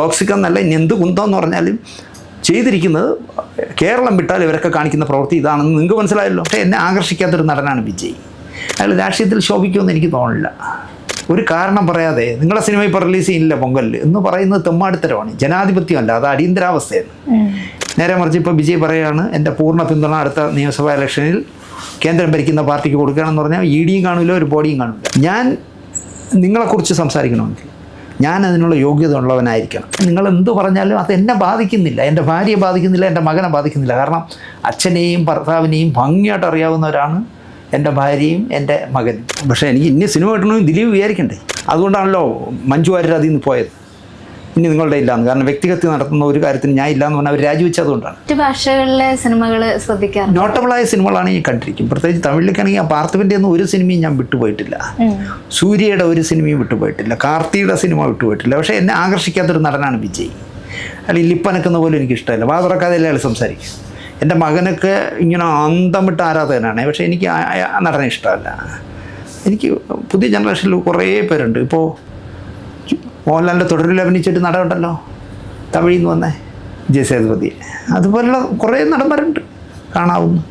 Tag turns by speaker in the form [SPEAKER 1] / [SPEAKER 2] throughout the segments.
[SPEAKER 1] Toxic എന്നല്ല ഇനി എന്ത് കുന്തം എന്ന് പറഞ്ഞാലും ചെയ്തിരിക്കുന്നത് കേരളം വിട്ടാൽ ഇവരൊക്കെ കാണിക്കുന്ന പ്രവൃത്തി ഇതാണെന്ന് നിങ്ങൾക്ക് മനസ്സിലായല്ലോ. പക്ഷേ എന്നെ ആകർഷിക്കാത്തൊരു നടനാണ് വിജയ്. അയാൾ രാഷ്ട്രീയത്തിൽ ശോഭിക്കുമെന്ന് എനിക്ക് തോന്നില്ല ഒരു കാരണം പറയാതെ നിങ്ങളുടെ സിനിമ ഇപ്പോൾ റിലീസ് ചെയ്യുന്നില്ല പൊങ്കലിൽ എന്ന് പറയുന്നത് തെമ്മാടിത്തരമാണ്. ജനാധിപത്യമല്ല അത് അടിയന്തരാവസ്ഥയാണ്. നേരെ മറിച്ച് ഇപ്പോൾ വിജയ് പറയുകയാണ് എന്റെ പൂർണ പിന്തുണ അടുത്ത നിയമസഭാ ഇലക്ഷനിൽ കേന്ദ്രം ഭരിക്കുന്ന പാർട്ടിക്ക് കൊടുക്കുകയാണെന്ന് പറഞ്ഞാൽ ഇ ഡിയും കാണില്ല ഒരു ബോഡിയും കാണില്ല. ഞാൻ നിങ്ങളെക്കുറിച്ച് സംസാരിക്കണമെങ്കിൽ ഞാൻ അതിനുള്ള യോഗ്യത ഉള്ളവനായിരിക്കണം നിങ്ങൾ എന്ത് പറഞ്ഞാലും അത് എന്നെ ബാധിക്കുന്നില്ല. എന്റെ ഭാര്യയെ ബാധിക്കുന്നില്ല എന്റെ മകനെ ബാധിക്കുന്നില്ല. കാരണം അച്ഛനെയും ഭർത്താവിനെയും ഭംഗിയായിട്ട് അറിയാവുന്നവരാണ് എന്റെ ഭാര്യയും എന്റെ മകനും. പക്ഷേ എനിക്ക് ഇന്ന സിനിമ കിട്ടണമെങ്കിൽ ദിലീപ് വിചാരിക്കണ്ടേ? അതുകൊണ്ടാണല്ലോ മഞ്ജു വാര്യർ അതിൽ നിന്ന് പോയത്. ഇനി നിങ്ങളുടെ ഇല്ലാന്ന് കാരണം വ്യക്തിഗത നടത്തുന്ന ഒരു കാര്യത്തിന് ഞാൻ ഇല്ലാന്ന് പറഞ്ഞാൽ അവർ രാജിവെച്ചതുകൊണ്ടാണ്
[SPEAKER 2] മറ്റു ഭാഷകളിലെ സിനിമകൾ ശ്രദ്ധിക്കാറ്
[SPEAKER 1] നോട്ടബിളായ സിനിമകളാണ് ഈ കണ്ടിരിക്കും. പ്രത്യേകിച്ച് തമിഴിലേക്കാണെങ്കിൽ ആ പാർത്ഥിവിന്റെ ഒന്നും ഒരു സിനിമയും ഞാൻ വിട്ടുപോയിട്ടില്ല. സൂര്യയുടെ ഒരു സിനിമയും വിട്ടുപോയിട്ടില്ല. കാർത്തിയുടെ സിനിമ വിട്ടുപോയിട്ടില്ല. പക്ഷേ എന്നെ ആകർഷിക്കാത്തൊരു നടനാണ് വിജയ്. അല്ലെങ്കിൽ ലിപ്പനക്കുന്ന പോലും എനിക്ക് ഇഷ്ടമല്ല വാ അയാൾ സംസാരിക്കും. എന്റെ മകനൊക്കെ ഇങ്ങനെ അന്തം വിട്ട് ആരാധകനാണ്. പക്ഷേ എനിക്ക് നടനെ ഇഷ്ടമല്ല. എനിക്ക് പുതിയ ജനറേഷനിൽ കുറേ പേരുണ്ട്. ഇപ്പോൾ മോഹൻലാലിന്റെ തുടരിൽ അഭിനയിച്ചിട്ട് നടനുണ്ടല്ലോ. തമിഴിൽ നിന്ന് വന്നേ. വിജയ് സേതുപതി അതുപോലുള്ള കുറേ നടന്മാരുണ്ട്. കാണാവുന്നു.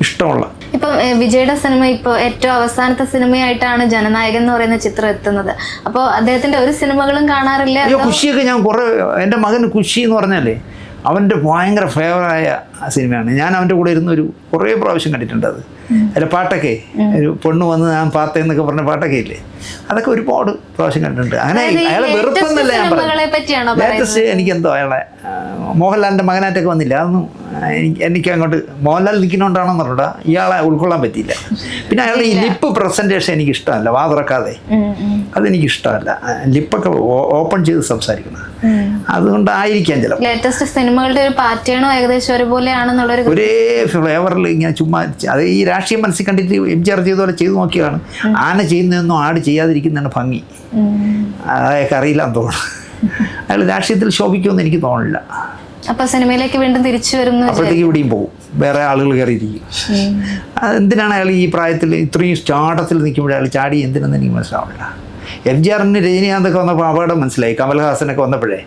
[SPEAKER 1] ഇഷ്ടമുള്ള.
[SPEAKER 2] ഇപ്പം വിജയുടെ സിനിമ ഇപ്പോൾ ഏറ്റവും അവസാനത്തെ സിനിമയായിട്ടാണ് ജനനായകൻ എന്ന് പറയുന്ന ചിത്രം എത്തുന്നത്. അപ്പോൾ അദ്ദേഹത്തിന്റെ ഒരു സിനിമകളും കാണാറില്ല
[SPEAKER 1] അയ്യോ കുഷിയൊക്കെ ഞാൻ കുറേ എന്റെ മകൻ കുഷി എന്ന് പറഞ്ഞാലേ അവന്റെ ഭയങ്കര ഫേവറായ സിനിമയാണ്. ഞാൻ അവന്റെ കൂടെ ഇരുന്ന് ഒരു കുറേ പ്രാവശ്യം കണ്ടിട്ടുണ്ട് അത്. അല്ല പാട്ടൊക്കെ ഒരു പെണ്ണ് വന്ന് ഞാൻ പാത്ത എന്നൊക്കെ പറഞ്ഞ പാട്ടൊക്കെ ഇല്ലേ? അതൊക്കെ ഒരുപാട് പ്രാവശ്യം കണ്ടിട്ടുണ്ട്. അങ്ങനെ അയാളെ വെറുപ്പെന്നല്ല ഞാൻ
[SPEAKER 2] പറഞ്ഞു പറ്റിയാണോ
[SPEAKER 1] എനിക്ക് എനിക്കെന്തോ അയാളെ മോഹൻലാലിന്റെ മകനായിട്ടൊക്കെ വന്നില്ല. അതൊന്നും എനിക്ക് അങ്ങോട്ട് മോഹൻലാൽ നിൽക്കുന്നോണ്ടാണെന്ന് പറഞ്ഞാ ഇയാളെ ഉൾക്കൊള്ളാൻ പറ്റിയില്ല. പിന്നെ അയാളുടെ ഈ ലിപ്പ് പ്രസന്റേഷൻ എനിക്ക് ഇഷ്ടമല്ല വാ തുറക്കാതെ.
[SPEAKER 2] ഉം, ഉം,
[SPEAKER 1] അതെനിക്ക് ഇഷ്ടമല്ല ലിപ്പൊക്കെ ഓപ്പൺ ചെയ്ത് സംസാരിക്കണം അതുകൊണ്ടായിരിക്കാം ചിലപ്പോൾ
[SPEAKER 2] ലേറ്റസ്റ്റ് സിനിമകളുടെ ഒരു പാറ്റേണോ ഏകദേശം ഒരുപോലെയാണെന്നുള്ളൊരു
[SPEAKER 1] ഒരേ ഫ്ലേവറിൽ ഇങ്ങനെ ചുമ്മാ അത് ഈ രാഷ്ട്രീയ മനസ്സിൽ കണ്ടിട്ട് എം ജി ആർ ചെയ്ത പോലെ ചെയ്ത് നോക്കിയതാണ്. ആന ചെയ്യുന്നതൊന്നും ആട് ചെയ്യാതിരിക്കുന്നതാണ് ഭംഗി. അതൊക്കെ അറിയില്ല തോന്നുന്നു. അയാൾ രാഷ്ട്രീയത്തിൽ ശോഭിക്കുമെന്ന് എനിക്ക് തോന്നില്ല
[SPEAKER 2] അപ്പൊ സിനിമയിലേക്ക് വീണ്ടും തിരിച്ചു വരും എന്ന്
[SPEAKER 1] അപ്പോഴത്തേക്ക് ഇവിടെയും പോകും. വേറെ ആളുകൾ കയറിയിരിക്കും. എന്തിനാണ് അയാൾ ഈ പ്രായത്തിൽ ഇത്രയും സ്റ്റാർട്ടത്തിൽ നിൽക്കുമ്പോൾ അയാൾ ചാടി എന്തിനെന്ന് എനിക്ക് മനസ്സിലാവില്ല എം ജി ആറിന് രജനീകാന്തൊക്കെ വന്നപ്പോൾ അപകടം മനസ്സിലായി. കമൽഹാസനൊക്കെ വന്നപ്പോഴേ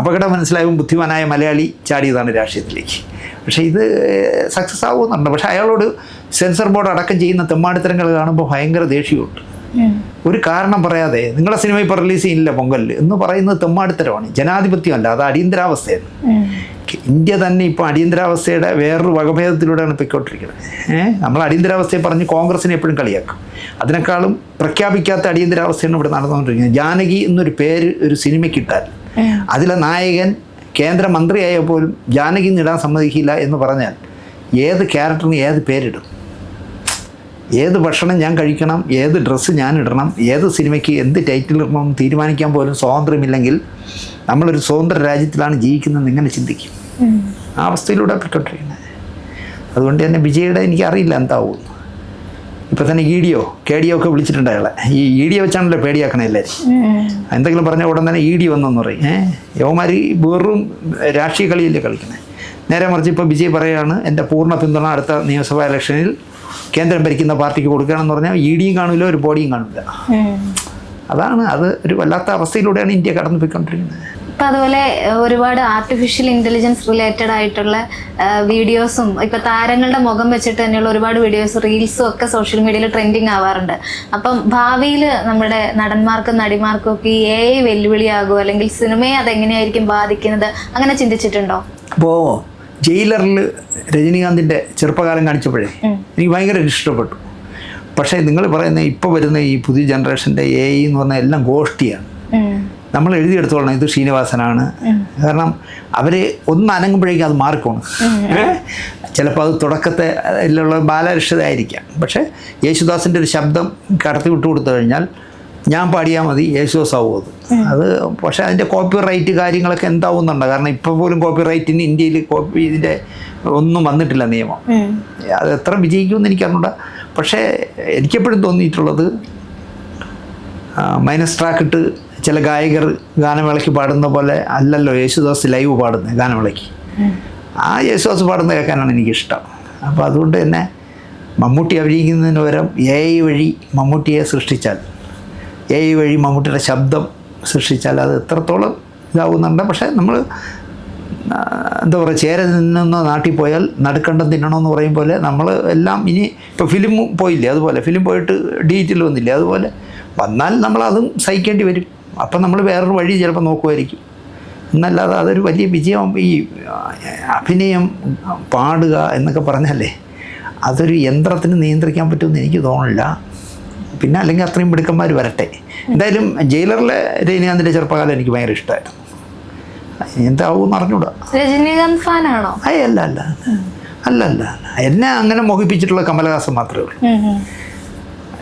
[SPEAKER 1] അപകടം മനസ്സിലായും ബുദ്ധിമാനായ മലയാളി ചാടിയതാണ് രാഷ്ട്രീയത്തിലേക്ക്. പക്ഷേ ഇത് സക്സസ് ആവുമെന്നുണ്ട്. പക്ഷേ അയാളോട് സെൻസർ ബോർഡ് അടക്കം ചെയ്യുന്ന തെമ്മാടിത്തരങ്ങൾ കാണുമ്പോൾ ഭയങ്കര ദേഷ്യമുണ്ട്. ഒരു കാരണം പറയാതെ നിങ്ങളുടെ സിനിമ ഇപ്പോൾ റിലീസ് ചെയ്യുന്നില്ല പൊങ്കലിൽ എന്ന് പറയുന്നത് തെമ്മാടിത്തരമാണ്. ജനാധിപത്യമല്ല അത് അടിയന്തരാവസ്ഥയാണ്. ഇന്ത്യ തന്നെ ഇപ്പോൾ അടിയന്തരാവസ്ഥയുടെ വേറൊരു വകഭേദത്തിലൂടെയാണ് പൊയ്ക്കൊണ്ടിരിക്കുന്നത്. ഏഹ് നമ്മൾ അടിയന്തരാവസ്ഥയെ പറഞ്ഞ് കോൺഗ്രസിനെ എപ്പോഴും കളിയാക്കും. അതിനേക്കാളും പ്രഖ്യാപിക്കാത്ത അടിയന്തരാവസ്ഥയാണ് ഇവിടെ നടന്നുകൊണ്ടിരിക്കുന്നത്. ജാനകി എന്നൊരു പേര് ഒരു സിനിമയ്ക്ക് ഇട്ടാൽ അതിലെ നായകൻ കേന്ദ്രമന്ത്രിയായ പോലും ജാനകി നേടാൻ സമ്മതിക്കില്ല എന്ന് പറഞ്ഞാൽ ഏത് ക്യാരക്ടറിന് ഏത് പേരിടും? ഏത് ഭക്ഷണം ഞാൻ കഴിക്കണം ഏത് ഡ്രസ്സ് ഞാൻ ഇടണം ഏത് സിനിമയ്ക്ക് എന്ത് ടൈറ്റിൽ ഇടണം തീരുമാനിക്കാൻ പോലും സ്വാതന്ത്ര്യമില്ലെങ്കിൽ നമ്മളൊരു സ്വതന്ത്ര രാജ്യത്തിലാണ് ജീവിക്കുന്നത് ഇങ്ങനെ ചിന്തിക്കും. ആ അവസ്ഥയിലൂടെ പൊയ്ക്കൊണ്ടിരിക്കുന്നത് അതുകൊണ്ട് തന്നെ വിജയുടെ എനിക്കറിയില്ല എന്താവും. ഇപ്പം തന്നെ ഇ ഡിയോ കെ ഡിയോ ഒക്കെ വിളിച്ചിട്ടുണ്ട് അയാളെ. ഈ ഇ ഡി വെച്ചാണല്ലോ പേടിയാക്കണേ എല്ലാവരും. എന്തെങ്കിലും പറഞ്ഞ ഉടൻ തന്നെ ഇ ഡി വന്നെന്ന് പറയും. ഏഹ് യോമാര് വെറും രാഷ്ട്രീയ കളിയല്ലേ കളിക്കുന്നത്. നേരെ മറിച്ച് ഇപ്പോൾ വിജയ് പറയുകയാണ് എന്റെ പൂർണ പിന്തുണ അടുത്ത നിയമസഭാ ഇലക്ഷനിൽ കേന്ദ്രം ഭരിക്കുന്ന പാർട്ടിക്ക് കൊടുക്കുകയാണെന്ന് പറഞ്ഞാൽ ഇ ഡിയും കാണില്ല ഒരു ബോഡിയും കാണില്ല. അതാണ് അത് ഒരു വല്ലാത്ത അവസ്ഥയിലൂടെയാണ് ഇന്ത്യ കടന്നു പോയിക്കൊണ്ടിരിക്കുന്നത്
[SPEAKER 2] ഇപ്പൊ അതുപോലെ ഒരുപാട് ആർട്ടിഫിഷ്യൽ ഇന്റലിജൻസ് റിലേറ്റഡ് ആയിട്ടുള്ള വീഡിയോസും ഇപ്പൊ താരങ്ങളുടെ മുഖം വെച്ചിട്ട് തന്നെയുള്ള ഒരുപാട് വീഡിയോസ് റീൽസും ഒക്കെ സോഷ്യൽ മീഡിയയിൽ ട്രെൻഡിങ് ആവാറുണ്ട്. അപ്പം ഭാവിയിൽ നമ്മുടെ നടന്മാർക്കും നടിമാർക്കും ഒക്കെ ഈ എ ഐ വെല്ലുവിളിയാകുമോ അല്ലെങ്കിൽ സിനിമയെ അതെങ്ങനെയായിരിക്കും ബാധിക്കുന്നത്? അങ്ങനെ ചിന്തിച്ചിട്ടുണ്ടോ?
[SPEAKER 1] അപ്പോൾ ജയിലറിൽ രജനീകാന്തിന്റെ ചെറുപ്പകാലം കാണിച്ചപ്പോഴേ എനിക്ക് ഭയങ്കര ഇഷ്ടപ്പെട്ടു. പക്ഷേ നിങ്ങൾ പറയുന്ന ഇപ്പോൾ വരുന്ന ഈ പുതിയ ജനറേഷന്റെ എ ഐ എന്ന് പറഞ്ഞാൽ എല്ലാം ഗോഷ്ടിയാണ്. നമ്മൾ എഴുതിയെടുത്തോളണം ഇത് ശ്രീനിവാസനാണ്. കാരണം അവർ ഒന്ന് അനങ്ങുമ്പോഴേക്കും അത് മാറിക്കോണം ചിലപ്പോൾ അത് തുടക്കത്തെ ഉള്ള ബാലരക്ഷിതമായിരിക്കാം പക്ഷേ യേശുദാസിന്റെ ഒരു ശബ്ദം കടത്തി വിട്ടു കൊടുത്തു കഴിഞ്ഞാൽ ഞാൻ പാടിയാൽ മതി യേശുദാസ് അത്. അത് പക്ഷേ അതിന്റെ കോപ്പി റൈറ്റ് കാര്യങ്ങളൊക്കെ എന്താവുന്നുണ്ട്? കാരണം ഇപ്പോൾ പോലും കോപ്പി റൈറ്റിന് ഇന്ത്യയിൽ കോപ്പി ഇതിന്റെ ഒന്നും വന്നിട്ടില്ല നിയമം. അത് എത്ര വിജയിക്കുമെന്ന് എനിക്കറിഞ്ഞൂട. പക്ഷേ എനിക്കെപ്പോഴും തോന്നിയിട്ടുള്ളത് മൈനസ് ട്രാക്ക് ഇട്ട് ചില ഗായകർ ഗാനമേളയ്ക്ക് പാടുന്ന പോലെ അല്ലല്ലോ യേശുദാസ് ലൈവ് പാടുന്നത് ഗാനമേളയ്ക്ക്. ആ യേശുദാസ് പാടുന്ന കേൾക്കാനാണ് എനിക്കിഷ്ടം. അപ്പോൾ അതുകൊണ്ട് തന്നെ മമ്മൂട്ടി അഭിനയിക്കുന്നതിന് പകരം എ ഐ വഴി മമ്മൂട്ടിയെ സൃഷ്ടിച്ചാൽ എ ഐ വഴി മമ്മൂട്ടിയുടെ ശബ്ദം സൃഷ്ടിച്ചാൽ അത് എത്രത്തോളം ഇതാവുന്നുണ്ട്. പക്ഷേ നമ്മൾ എന്താ പറയുക ചേര നിന്നൊന്ന് നാട്ടിൽ പോയാൽ നടുക്കണ്ടം തിന്നണമെന്ന് പറയും പോലെ നമ്മൾ എല്ലാം ഇനി ഇപ്പോൾ ഫിലിം പോയില്ലേ അതുപോലെ ഫിലിം പോയിട്ട് ഡിജിറ്റൽ വന്നില്ലേ അതുപോലെ വന്നാൽ നമ്മൾ അതും സഹിക്കേണ്ടി വരും. അപ്പം നമ്മൾ വേറൊരു വഴി ചിലപ്പോൾ നോക്കുമായിരിക്കും. എന്നല്ലാതെ അതൊരു വലിയ വിജയം ഈ അഭിനയം പാടുക എന്നൊക്കെ പറഞ്ഞല്ലേ അതൊരു യന്ത്രത്തിന് നിയന്ത്രിക്കാൻ പറ്റുമെന്ന് എനിക്ക് തോന്നില്ല പിന്നെ അല്ലെങ്കിൽ അത്രയും മിടുക്കന്മാർ വരട്ടെ. എന്തായാലും ജയിലറിലെ രജനീകാന്തിന്റെ ചെറുപ്പകാലം എനിക്ക് ഭയങ്കര ഇഷ്ടമായിരുന്നു. എന്താവും അറിഞ്ഞൂടാ.
[SPEAKER 2] രജനീകാന്ത് ഫാനാണോ?
[SPEAKER 1] അയ്യ അല്ല അല്ല. അല്ല അല്ല. എന്നെ അങ്ങനെ മോഹിപ്പിച്ചിട്ടുള്ള കമലഹാസൻ മാത്രമേ ഉള്ളൂ.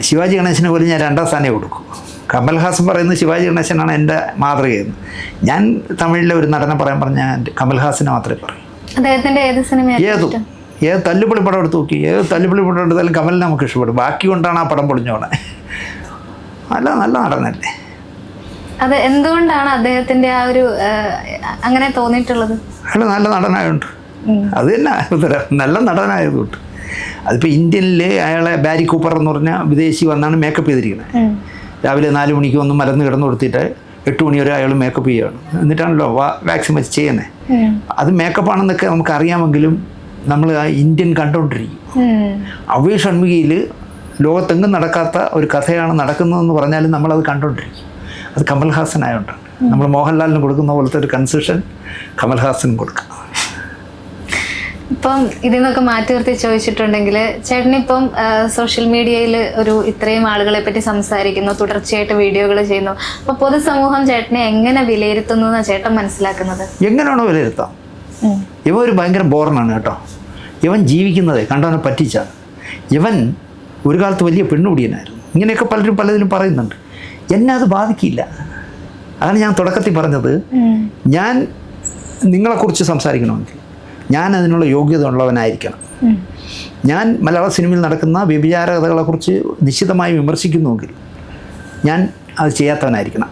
[SPEAKER 1] ശിവാജി ഗണേശനെ പോലും ഞാൻ രണ്ടാം സ്ഥാനേ കൊടുക്കും. കമൽഹാസൻ പറയുന്നത് ശിവാജി ഗണേശനാണ് എന്റെ മാതൃകയെന്ന്. ഞാൻ തമിഴിലെ ഒരു നടനെ പറയാൻ പറഞ്ഞാൽ കമൽഹാസനെ മാത്രമേ പറയൂ.
[SPEAKER 2] അദ്ദേഹത്തിന്റെ ഏത് സിനിമ
[SPEAKER 1] ഏതും? ഏത് തല്ലുപൊളി പടം എടുത്ത് നോക്കി? ഏത് തല്ലുപൊളി പടം എടുത്താലും കമലിനെ നമുക്ക് ഇഷ്ടപ്പെടും. ബാക്കി കൊണ്ടാണ് ആ പടം പൊളിഞ്ഞോണെ. അല്ല നല്ല നടനല്ലേ?
[SPEAKER 2] അത് എന്തുകൊണ്ടാണ് അദ്ദേഹത്തിന്റെ ആ ഒരു അങ്ങനെ തോന്നിയിട്ടുള്ളത്?
[SPEAKER 1] അല്ല നല്ല
[SPEAKER 2] നടനായതുകൊണ്ട്.
[SPEAKER 1] അത് തന്നെ ഉത്തരം. നല്ല നടനായതുകൊണ്ട്. അതിപ്പോൾ ഇന്ത്യനിൽ അയാളെ ബാരി കൂപ്പർ എന്ന് പറഞ്ഞ വിദേശി വന്നാണ് മേക്കപ്പ് ചെയ്തിരിക്കുന്നത്. രാവിലെ നാല് മണിക്ക് ഒന്ന് മലന്ന് കിടന്നു കൊടുത്തിട്ട് എട്ട് മണി വരെ അയാൾ മേക്കപ്പ് ചെയ്യുകയാണ്. എന്നിട്ടാണല്ലോ വാക്സിൻ വെച്ച് ചെയ്യുന്നത്. അത് മേക്കപ്പ് ആണെന്നൊക്കെ നമുക്ക് അറിയാമെങ്കിലും നമ്മൾ ആ ഇന്ത്യൻ കണ്ടുകൊണ്ടിരിക്കും. അവ്യ ഷൺമുഖിയിൽ ലോകത്തെങ്ങും നടക്കാത്ത ഒരു കഥയാണ് നടക്കുന്നതെന്ന് പറഞ്ഞാലും നമ്മളത് കണ്ടുകൊണ്ടിരിക്കും അത് കമൽഹാസൻ ആയതുകൊണ്ടാണ് നമ്മൾ മോഹൻലാലിന് കൊടുക്കുന്ന പോലത്തെ ഒരു കൺസെഷൻ കമൽഹാസനും കൊടുക്കാം.
[SPEAKER 2] ഇപ്പം ഇതിൽ നിന്നൊക്കെ മാറ്റി നിർത്തി ചോദിച്ചിട്ടുണ്ടെങ്കിൽ ചേട്ടനിപ്പം സോഷ്യൽ മീഡിയയിൽ ഒരു ഇത്രയും ആളുകളെ പറ്റി സംസാരിക്കുന്നു തുടർച്ചയായിട്ട് വീഡിയോകൾ ചെയ്യുന്നു. അപ്പൊ പൊതുസമൂഹം ചേട്ടനെ എങ്ങനെ വിലയിരുത്തുന്നു എന്നാണ് ചേട്ടൻ മനസ്സിലാക്കുന്നത്?
[SPEAKER 1] എങ്ങനെയാണോ വിലയിരുത്താം. ഇവൻ ഒരു ഭയങ്കര ബോറനാണ് കേട്ടോ. ഇവൻ ജീവിക്കുന്നത് കണ്ടവനെ പറ്റിച്ചാണ് ഇവൻ ഒരു കാലത്ത് വലിയ പെണ്ണുപിടിയനായിരുന്നു. ഇങ്ങനെയൊക്കെ പലരും പലതിലും പറയുന്നുണ്ട്. എന്നെ അത് ബാധിക്കില്ല. അതാണ് ഞാൻ തുടക്കത്തിൽ പറഞ്ഞത് ഞാൻ നിങ്ങളെക്കുറിച്ച് സംസാരിക്കണമെങ്കിൽ ഞാൻ അതിനുള്ള യോഗ്യത ഉള്ളവനായിരിക്കണം. ഞാൻ മലയാള സിനിമയിൽ നടക്കുന്ന വ്യഭിചാര കഥകളെക്കുറിച്ച് നിശ്ചിതമായി വിമർശിക്കുന്നുവെങ്കിൽ ഞാൻ അത് ചെയ്യാത്തവനായിരിക്കണം.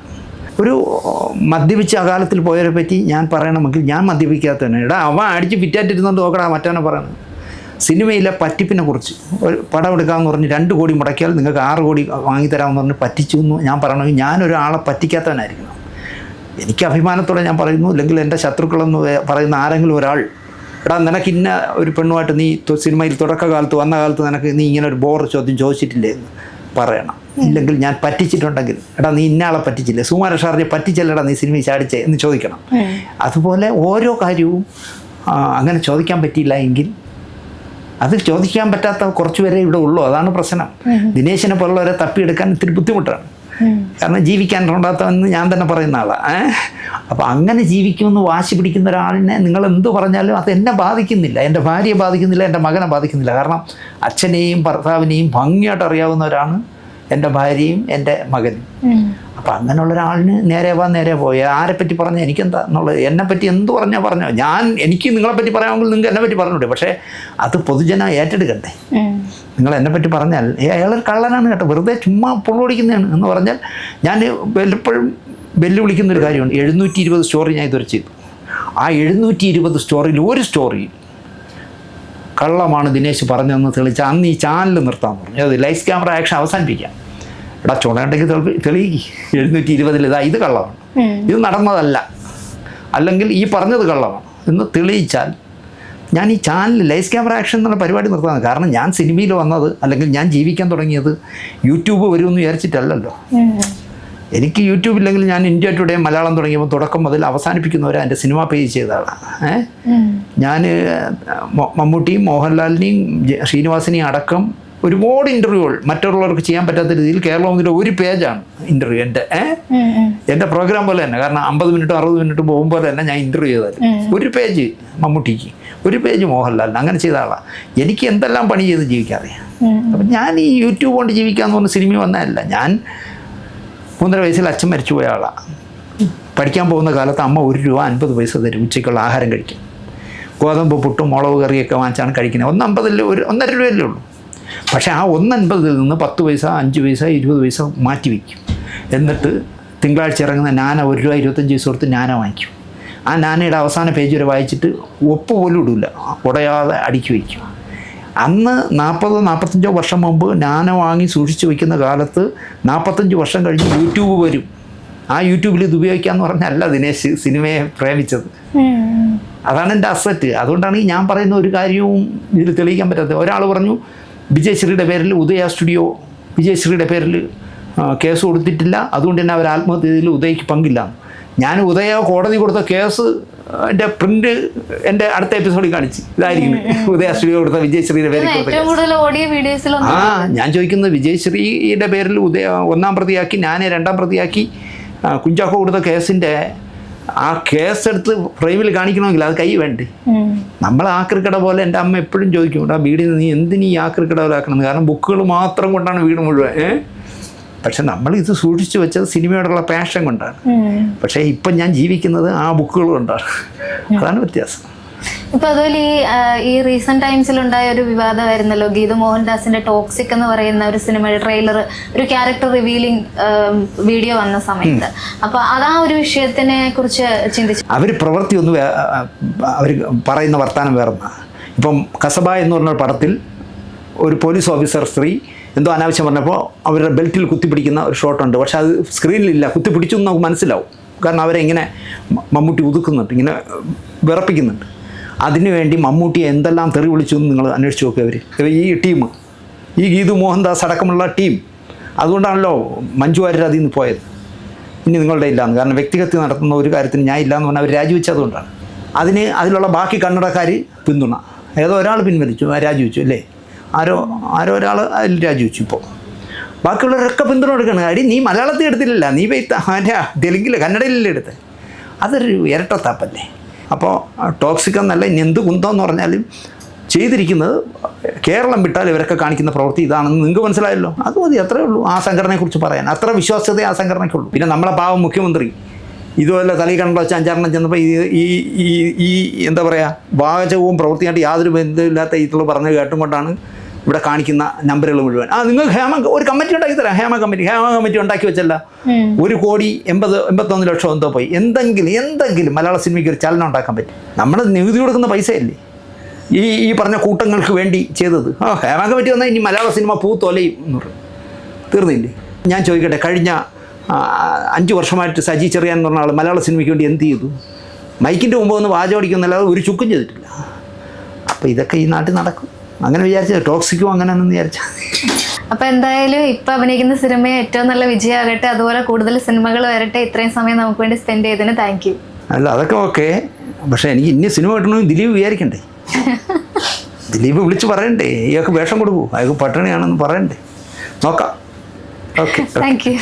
[SPEAKER 1] ഒരു മദ്യപിച്ച അകാലത്തിൽ പോയവരെ പറ്റി ഞാൻ പറയണമെങ്കിൽ ഞാൻ മദ്യപിക്കാത്തവനെ എടാ അവൻ അടിച്ച് ഫിറ്റായിട്ടിരുന്നുകൊണ്ട് നോക്കടാ മറ്റവനെ പറയണം സിനിമയിലെ പറ്റിപ്പിനെ കുറിച്ച്. ഒരു പടം എടുക്കാമെന്ന് പറഞ്ഞ് രണ്ട് കോടി മുടക്കിയാൽ നിങ്ങൾക്ക് ആറ് കോടി വാങ്ങിത്തരാമെന്ന് പറഞ്ഞ് പറ്റിച്ചു എന്ന് ഞാൻ പറയണമെങ്കിൽ ഞാനൊരാളെ പറ്റിക്കാത്തവനായിരിക്കണം. എനിക്ക് അഭിമാനത്തോടെ ഞാൻ പറയുന്നു അല്ലെങ്കിൽ എന്റെ ശത്രുക്കളെന്ന് പറയുന്ന ആരെങ്കിലും ഒരാൾ എടാ നിനക്ക് ഇന്ന ഒരു പെണ്ണുമായിട്ട് നീ സിനിമയിൽ തുടക്കകാലത്ത് വന്ന കാലത്ത് നിനക്ക് നീ ഇങ്ങനെ ഒരു ബോർ ചോദ്യം ചോദിച്ചിട്ടില്ലേ എന്ന് പറയണം. ഇല്ലെങ്കിൽ ഞാൻ പറ്റിച്ചിട്ടുണ്ടെങ്കിൽ എടാ നീ ഇന്നയാളെ പറ്റിച്ചില്ല? സുമാര ഷാർജെ പറ്റിച്ചല്ലടാ നീ സിനിമ ചാടിച്ചേ എന്ന് ചോദിക്കണം. അതുപോലെ ഓരോ കാര്യവും അങ്ങനെ ചോദിക്കാൻ പറ്റിയില്ല എങ്കിൽ അത് ചോദിക്കാൻ പറ്റാത്ത കുറച്ച് പേരെ ഇവിടെ ഉള്ളൂ. അതാണ് പ്രശ്നം. ദിനേശിനെ പോലുള്ളവരെ തപ്പിയെടുക്കാൻ ഇത്തിരി ബുദ്ധിമുട്ടാണ്. കാരണം ജീവിക്കാൻ ഉണ്ടാത്തവെന്ന് ഞാൻ തന്നെ പറയുന്ന ആളാണ് ഏഹ് അപ്പം അങ്ങനെ ജീവിക്കുമെന്ന് വാശി പിടിക്കുന്ന ഒരാളിനെ നിങ്ങൾ എന്ത് പറഞ്ഞാലും അത് എന്നെ ബാധിക്കുന്നില്ല. എന്റെ ഭാര്യയെ ബാധിക്കുന്നില്ല എന്റെ മകനെ ബാധിക്കുന്നില്ല. കാരണം അച്ഛനെയും ഭർത്താവിനെയും ഭംഗിയായിട്ട് അറിയാവുന്നവരാണ് എന്റെ ഭാര്യയും എന്റെ മകനും. അപ്പം അങ്ങനെയുള്ള ഒരാളിന് നേരെ വാ നേരെ പോയി ആരെപ്പറ്റി പറഞ്ഞാൽ എനിക്കെന്താ എന്നുള്ളത്? എന്നെപ്പറ്റി എന്ത് പറഞ്ഞാൽ പറഞ്ഞോ? ഞാൻ എനിക്ക് നിങ്ങളെ നിങ്ങളെപ്പറ്റി പറയാമെങ്കിൽ നിങ്ങൾക്ക് എന്നെപ്പറ്റി പറഞ്ഞൂടെ. പക്ഷേ അത് പൊതുജന
[SPEAKER 2] ഏറ്റെടുക്കട്ടെ
[SPEAKER 1] നിങ്ങൾ എന്നെ പറ്റി പറഞ്ഞാൽ അയാൾ അയാളൊരു കള്ളനാണ് കേട്ടോ. വെറുതെ ചുമ്മാ പുള്ളോടിക്കുന്നതാണ് എന്ന് പറഞ്ഞാൽ ഞാൻ വല്ലപ്പോഴും വെല്ലുവിളിക്കുന്ന ഒരു കാര്യമാണ് എഴുന്നൂറ്റി ഇരുപത് സ്റ്റോറി ഞാൻ ഇതുവരെ ചെയ്തു. ആ എഴുന്നൂറ്റി ഇരുപത് സ്റ്റോറിയിൽ ഒരു സ്റ്റോറിയിൽ കള്ളമാണ് ദിനേശ് പറഞ്ഞതെന്ന് തെളിച്ച് അന്ന് ഈ ചാനൽ നിർത്താൻ പറഞ്ഞു. അത് ലൈഫ് ക്യാമറ ആക്ഷൻ അവസാനിപ്പിക്കാം. എടാ ചുണയുണ്ടെങ്കിൽ തെളിയിക്കി. എഴുന്നൂറ്റി ഇരുപതിൽ ഇതാ ഇത് കള്ളമാണ്. ഇത് നടന്നതല്ല. അല്ലെങ്കിൽ ഈ പറഞ്ഞത് കള്ളമാണ്. എന്ന് തെളിയിച്ചാൽ ഞാൻ ഈ ചാനൽ ലൈസ് ക്യാമറ ആക്ഷൻ എന്നുള്ള പരിപാടി നിർത്താൻ കാരണം ഞാൻ സിനിമയിൽ വന്നത് അല്ലെങ്കിൽ ഞാൻ ജീവിക്കാൻ തുടങ്ങിയത് യൂട്യൂബ് വരുമെന്ന് വിചാരിച്ചിട്ടല്ലല്ലോ. എനിക്ക് യൂട്യൂബ് ഇല്ലെങ്കിൽ ഞാൻ ഇന്ത്യ ടുഡേ മലയാളം തുടങ്ങിയപ്പോൾ തുടക്കം മുതൽ അവസാനിപ്പിക്കുന്നവരെ എന്റെ സിനിമ പേജ് ചെയ്ത ആളാണ് ഞാൻ മമ്മൂട്ടിയും മോഹൻലാലിനെയും ശ്രീനിവാസിനെയും അടക്കം ഒരുപാട് ഇന്റർവ്യൂകൾ മറ്റുള്ളവർക്ക് ചെയ്യാൻ പറ്റാത്ത രീതിയിൽ കേരളത്തിന്റെ ഒരു പേജാണ്
[SPEAKER 2] ഇന്റർവ്യൂ എന്റെ.
[SPEAKER 1] എന്റെ പ്രോഗ്രാം പോലെ തന്നെ കാരണം അമ്പത് മിനിറ്റും അറുപത് മിനിറ്റും പോകുമ്പോൾ തന്നെ ഞാൻ ഇന്റർവ്യൂ ചെയ്താൽ ഒരു പേജ് മമ്മൂട്ടിക്ക് ഒരു പേജ് മോഹൻലാലിന് അങ്ങനെ ചെയ്ത ആളാണ് എനിക്ക് എന്തെല്ലാം പണി ചെയ്ത് ജീവിക്കാറിയാം. അപ്പം ഞാൻ ഈ യൂട്യൂബ് കൊണ്ട് ജീവിക്കാമെന്ന് പറഞ്ഞ സിനിമ വന്നതല്ല. ഞാൻ മൂന്നര വയസ്സിൽ അച്ഛൻ മരിച്ചു പോയ ആളാണ് പഠിക്കാൻ പോകുന്ന കാലത്ത് അമ്മ ഒരു രൂപ അൻപത് പൈസ തരും ഉച്ചയ്ക്കുള്ള ആഹാരം കഴിക്കും ഗോതമ്പ് പുട്ടും മുളക് കറിയൊക്കെ വാങ്ങിച്ചാണ് കഴിക്കുന്നത്. ഒന്ന് അമ്പതിൽ ഒരു ഒന്നര രൂപയല്ലേ ഉള്ളൂ. പക്ഷേ ആ ഒന്നൻപതിൽ നിന്ന് പത്ത് പൈസ അഞ്ച് പൈസ ഇരുപത് പൈസ മാറ്റി വയ്ക്കും. എന്നിട്ട് തിങ്കളാഴ്ച ഇറങ്ങുന്ന നാന ഒരു രൂപ ഇരുപത്തഞ്ച് പൈസ കൊടുത്ത് നാന വാങ്ങിക്കും. ആ നാനയുടെ അവസാന പേജ് വരെ വായിച്ചിട്ട് ഒപ്പ് പോലും ഇടില്ല ഉടയാതെ അടുക്കി വയ്ക്കും. അന്ന് നാൽപ്പതോ നാൽപ്പത്തഞ്ചോ വർഷം മുമ്പ് ഞാന വാങ്ങി സൂക്ഷിച്ച് വയ്ക്കുന്ന കാലത്ത് നാൽപ്പത്തഞ്ച് വർഷം കഴിഞ്ഞ് യൂട്യൂബ് വരും. ആ യൂട്യൂബിൽ ഇത് ഉപയോഗിക്കാന്ന് പറഞ്ഞല്ല ദിനേശ് സിനിമയെ പ്രേമിച്ചത്. അതാണ് എന്റെ അസറ്റ്. അതുകൊണ്ടാണ് ഈ ഞാൻ പറയുന്ന ഒരു കാര്യവും ഇതിൽ തെളിയിക്കാൻ പറ്റാത്തത്. ഒരാൾ പറഞ്ഞു വിജയശ്രീയുടെ പേരിൽ ഉദയ സ്റ്റുഡിയോ വിജയശ്രീയുടെ പേരിൽ കേസ് കൊടുത്തിട്ടില്ല. അതുകൊണ്ട് തന്നെ അവർ ആത്മഹത്യ ഉദയക്ക് പങ്കില്ല. ഞാൻ ഉദയ കോടതി കൊടുത്ത കേസ് എന്റെ പ്രിന്റ് എന്റെ അടുത്ത എപ്പിസോഡിൽ കാണിച്ച്. ഇതായിരിക്കും. ഉദയ സ്റ്റുഡിയോ കൊടുത്ത വിജയശ്രീയുടെ
[SPEAKER 2] പേര്
[SPEAKER 1] ആ ഞാൻ ചോദിക്കുന്നത് വിജയശ്രീയുടെ പേരിൽ ഉദയ ഒന്നാം പ്രതിയാക്കി ഞാൻ രണ്ടാം പ്രതിയാക്കി കുഞ്ചാക്കോ കൊടുത്ത കേസിന്റെ ആ കേസ് എടുത്ത് ഫ്രെയിമിൽ കാണിക്കണമെങ്കിൽ അത് കൈ വേണ്ടേ. നമ്മൾ ആക്രിക്കട പോലെ എന്റെ അമ്മ എപ്പോഴും ചോദിക്കും ആ വീടിന് നീ എന്തിനീ ആക്രിക്കട പോലെ ആക്കണം കാരണം ബുക്കുകൾ മാത്രം കൊണ്ടാണ് വീട് മുഴുവൻ ഏ? പക്ഷെ നമ്മൾ ഇത് സൂക്ഷിച്ചു വെച്ചത് സിനിമയോടുള്ള പാഷൻ കൊണ്ടാണ്. പക്ഷേ ഇപ്പം ഞാൻ ജീവിക്കുന്നത് ആ ബുക്കുകൾ കൊണ്ടാണ്. അതാണ് വ്യത്യാസം.
[SPEAKER 2] ഇപ്പൊ അതുപോലെ ഈ ഈ റീസെന്റ് ടൈംസിൽ ഉണ്ടായ ഒരു വിവാദമായിരുന്നല്ലോ ഗീത മോഹൻദാസിന്റെ ടോക്സിക് എന്ന് പറയുന്ന ഒരു സിനിമയുടെ ട്രെയിലർ ഒരു ക്യാരക്ടർ റിവീലിംഗ് വീഡിയോ വന്ന സമയത്ത്. അപ്പൊ അതാ ഒരു വിഷയത്തിനെ കുറിച്ച് ചിന്തിച്ചു
[SPEAKER 1] അവർ പ്രവൃത്തി ഒന്ന് അവർ പറയുന്ന വർത്താനം വേറെ ഇപ്പം കസബ എന്ന് പറഞ്ഞ പടത്തിൽ ഒരു പോലീസ് ഓഫീസർ സ്ത്രീ എന്തോ അനാവശ്യം പറഞ്ഞപ്പോൾ അവരുടെ ബെൽറ്റിൽ കുത്തിപ്പിടിക്കുന്ന ഒരു ഷോട്ടുണ്ട് പക്ഷെ അത് സ്ക്രീനിലില്ല കുത്തിപ്പിടിച്ചു എന്ന് നമുക്ക് മനസ്സിലാവും. കാരണം അവരെ ഇങ്ങനെ മമ്മൂട്ടി ഒതുക്കുന്നുണ്ട്. ഇങ്ങനെ വിറപ്പിക്കുന്നുണ്ട്. അതിനുവേണ്ടി മമ്മൂട്ടിയെ എന്തെല്ലാം തെറി വിളിച്ചു എന്ന് നിങ്ങൾ അന്വേഷിച്ച് നോക്കുക അവർ ഈ ടീം ഈ ഗീതു മോഹൻദാസ് അടക്കമുള്ള ടീം അതുകൊണ്ടാണല്ലോ മഞ്ജു വാര്യർ അതിൽ നിന്ന് പോയത്. ഇനി നിങ്ങളുടെ ഇല്ലാന്ന് കാരണം വ്യക്തിഗത നടത്തുന്ന ഒരു കാര്യത്തിന് ഞാൻ ഇല്ലയെന്ന് പറഞ്ഞാൽ അവർ രാജിവെച്ചതുകൊണ്ടാണ് അതിന് അതിലുള്ള ബാക്കി കന്നഡക്കാർ പിന്തുണ. ഏതോ ഒരാൾ പിൻവലിച്ചു. രാജിവെച്ചു അല്ലേ? ആരോ ആരോ ഒരാൾ അതിൽ രാജിവെച്ചു ഇപ്പോൾ. ബാക്കിയുള്ളവരൊക്കെ പിന്തുണ കൊടുക്കണം അടി നീ മലയാളത്തിൽ എടുത്തില്ലല്ല. നീ മറ്റേ തെലുങ്കിൽ കന്നഡയിലല്ലേ എടുത്ത്? അതൊരു ഇരട്ടത്താപ്പല്ലേ അപ്പോൾ ടോക്സിക് എന്നല്ല ഇനി എന്ത് കുന്തമെന്ന് പറഞ്ഞാലും ചെയ്തിരിക്കുന്നത് കേരളം വിട്ടാൽ ഇവരൊക്കെ കാണിക്കുന്ന പ്രവൃത്തി ഇതാണെന്ന് നിങ്ങൾക്ക് മനസ്സിലായല്ലോ. അത് മതി അത്രേ ഉള്ളൂ. ആ സംഘടനയെക്കുറിച്ച് പറയാൻ. അത്ര വിശ്വാസ്യത ആ സംഘടനയ്ക്കുള്ളൂ. പിന്നെ നമ്മളെ പാവം മുഖ്യമന്ത്രി ഇതുപോലെ തലയിൽ കണ്ടോ വെച്ചാൽ അഞ്ചാറെണ്ണം ചെന്നപ്പോൾ ഈ ഈ ഈ എന്താ പറയുക വാചകവും പ്രവൃത്തിയായിട്ട് യാതൊരു ബന്ധമില്ലാത്ത ഇതിൽ പറഞ്ഞു കേട്ടും കൊണ്ടാണ് ഇവിടെ കാണിക്കുന്ന നമ്പറുകൾ മുഴുവൻ. ആ നിങ്ങൾ ഹേമ ഒരു കമ്മിറ്റി ഉണ്ടാക്കി തരാം. ഹേമ കമ്മിറ്റി. ഹേമ കമ്മിറ്റി ഉണ്ടാക്കി വെച്ചല്ല. ഒരു കോടി എൺപത് എൺപത്തൊന്ന് ലക്ഷം എന്തോ പോയി. എന്തെങ്കിലും എന്തെങ്കിലും മലയാള സിനിമയ്ക്ക് ഒരു ചലനം ഉണ്ടാക്കാൻ പറ്റും. നമ്മൾ നികുതി കൊടുക്കുന്ന പൈസയല്ലേ? ഈ ഈ പറഞ്ഞ കൂട്ടങ്ങൾക്ക് വേണ്ടി ചെയ്തത്. ആ ഹേമ കമ്മിറ്റി വന്നാൽ ഇനി മലയാള സിനിമ പൂത്തൊലയും എന്ന് പറയും. തീർന്നില്ലേ? ഞാൻ ചോദിക്കട്ടെ കഴിഞ്ഞ അഞ്ച് വർഷമായിട്ട് സജി ചെറിയാൻ എന്ന് പറഞ്ഞ ആൾ മലയാള സിനിമയ്ക്ക് വേണ്ടി എന്ത് ചെയ്തു? മൈക്കിന്റെ മുമ്പ് ഒന്ന് വാചോടിക്കുന്നല്ലാതെ ഒരു ചുക്കും ചെയ്തിട്ടില്ല. അപ്പോൾ ഇതൊക്കെ ഈ നാട്ടിൽ നടക്കും. അങ്ങനെ വിചാരിച്ചത് ടോക്സിക്കും അങ്ങനെ വിചാരിച്ചാൽ
[SPEAKER 2] അപ്പൊ എന്തായാലും ഇപ്പൊ അഭിനയിക്കുന്ന സിനിമ ഏറ്റവും നല്ല വിജയമാകട്ടെ. അതുപോലെ കൂടുതൽ സിനിമകൾ വരട്ടെ. ഇത്രയും സമയം നമുക്ക് വേണ്ടി സ്പെൻഡ് ചെയ്തതിന് താങ്ക് യു
[SPEAKER 1] അല്ല അതൊക്കെ ഓക്കെ പക്ഷെ എനിക്ക് ഇനി സിനിമ കിട്ടണമെങ്കിൽ ദിലീപ് വിചാരിക്കണ്ടേ? ദിലീപ് വിളിച്ച് പറയണ്ടേ? ഇയാൾക്ക് വേഷം കൊടുക്കൂ. അയാൾക്ക് പട്ടിണിയാണെന്ന് പറയണ്ടേ? നോക്കാം. Okay
[SPEAKER 2] thank you